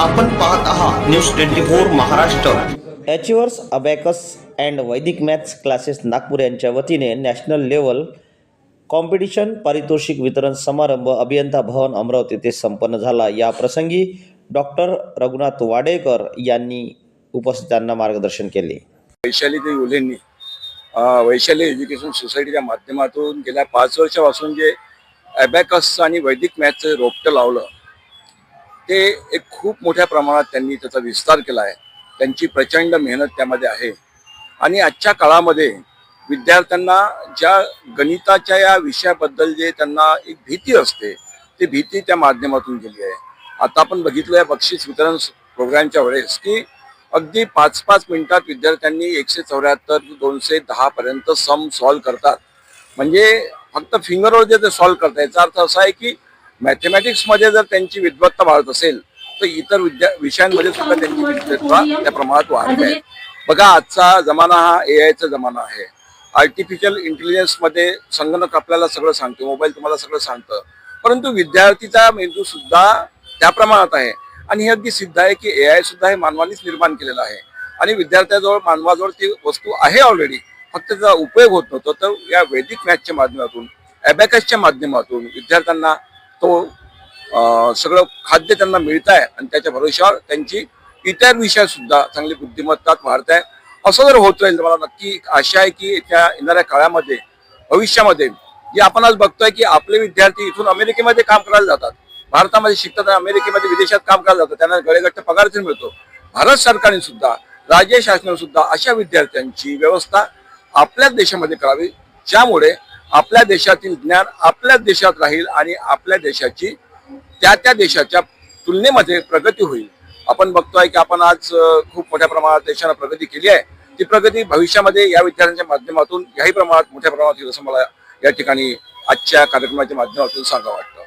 आपण पाहत आहात news twenty four Maharashtra. Achievers abacus and Vedic maths classes Nagpur यांच्या वतीने नॅशनल लेवल कॉम्पिटिशन पारितोषिक वितरण समारंभ अभियंता भवन अमरावती येथे संपन्न झाला. या प्रसंगी डॉक्टर रघुनाथ वाडेकर यांनी उपस्थितांना मार्गदर्शन केले. वैशाली उलेंनी अं, वैशाली एज्युकेशन सोसायटीच्या माध्यमातून गेल्या पाच वर्षापासून जे ॲबॅकस आणि वैदिक मॅथचं रोपटं लावलं ते एक खूप मोठ्या प्रमाणात त्यांनी त्याचा विस्तार केला आहे. त्यांची प्रचंड मेहनत त्यामध्ये आहे. आणि आजच्या काळामध्ये विद्यार्थ्यांना ज्या गणिताच्या या विषयाबद्दल जे त्यांना एक भीती असते ती भीती त्या माध्यमातून गेली आहे. आता आपण बघितलं आहे बक्षीस वितरण प्रोग्रामच्या वेळेस की अगदी पाच पाच मिनिटात विद्यार्थ्यांनी एकशे चौऱ्याहत्तर दोनशे दहा पर्यंत सम सॉल्व्ह करतात. म्हणजे फक्त फिंगरवर जे ते सॉल्व्ह करतात याचा अर्थ असा आहे की मॅथमॅटिक्समध्ये जर त्यांची विद्वत्ता वाढत असेल तर इतर विद्या विषयांमध्ये सुद्धा त्यांची विद्वत्ता त्या प्रमाणात वाढत. आहे बघा आजचा जमाना हा ए आयचा जमाना आहे. आर्टिफिशियल इंटेलिजन्समध्ये संगणक आपल्याला सगळं सांगतो मोबाईल तुम्हाला सगळं सांगतं. परंतु विद्यार्थीचा मेंदू सुद्धा त्या प्रमाणात आहे. आणि हे अगदी सिद्ध आहे की ए आय सुद्धा हे मानवानीच निर्माण केलेलं आहे. आणि विद्यार्थ्याजवळ मानवाजवळ ती वस्तू आहे ऑलरेडी फक्त त्याचा उपयोग होत नव्हतो तर या वैदिक मॅथच्या माध्यमातून अबॅकसच्या माध्यमातून विद्यार्थ्यांना तो सगळं खाद्य त्यांना मिळत आहे आणि त्याच्या भरोश्यावर त्यांची इतर विषय सुद्धा चांगली बुद्धिमत्ता वाढत आहे. असं जर होत राहील तर मला नक्की आशा आहे की त्या येणाऱ्या काळामध्ये भविष्यामध्ये जे आपण आज बघतोय की आपले विद्यार्थी इथून अमेरिकेमध्ये काम करायला जातात भारतामध्ये शिकतात अमेरिकेमध्ये विदेशात काम करायला जातात त्यांना गळेगट्ट पगार मिळतो. भारत सरकारने सुद्धा राज्य शासनाने सुद्धा अशा विद्यार्थ्यांची व्यवस्था आपल्याच देशामध्ये करावी ज्यामुळे आपल्या देशातील ज्ञान आपल्याच देशात राहील आणि आपल्या देशाची त्या त्या देशाच्या तुलनेमध्ये प्रगती होईल. आपण बघतोय की आपण आज खूप मोठ्या प्रमाणात देशानं प्रगती केली आहे. ती प्रगती भविष्यामध्ये या विद्यार्थ्यांच्या माध्यमातून याही प्रमाणात मोठ्या प्रमाणात होईल असं मला या ठिकाणी आजच्या कार्यक्रमाच्या माध्यमातून सांगा वाटतं.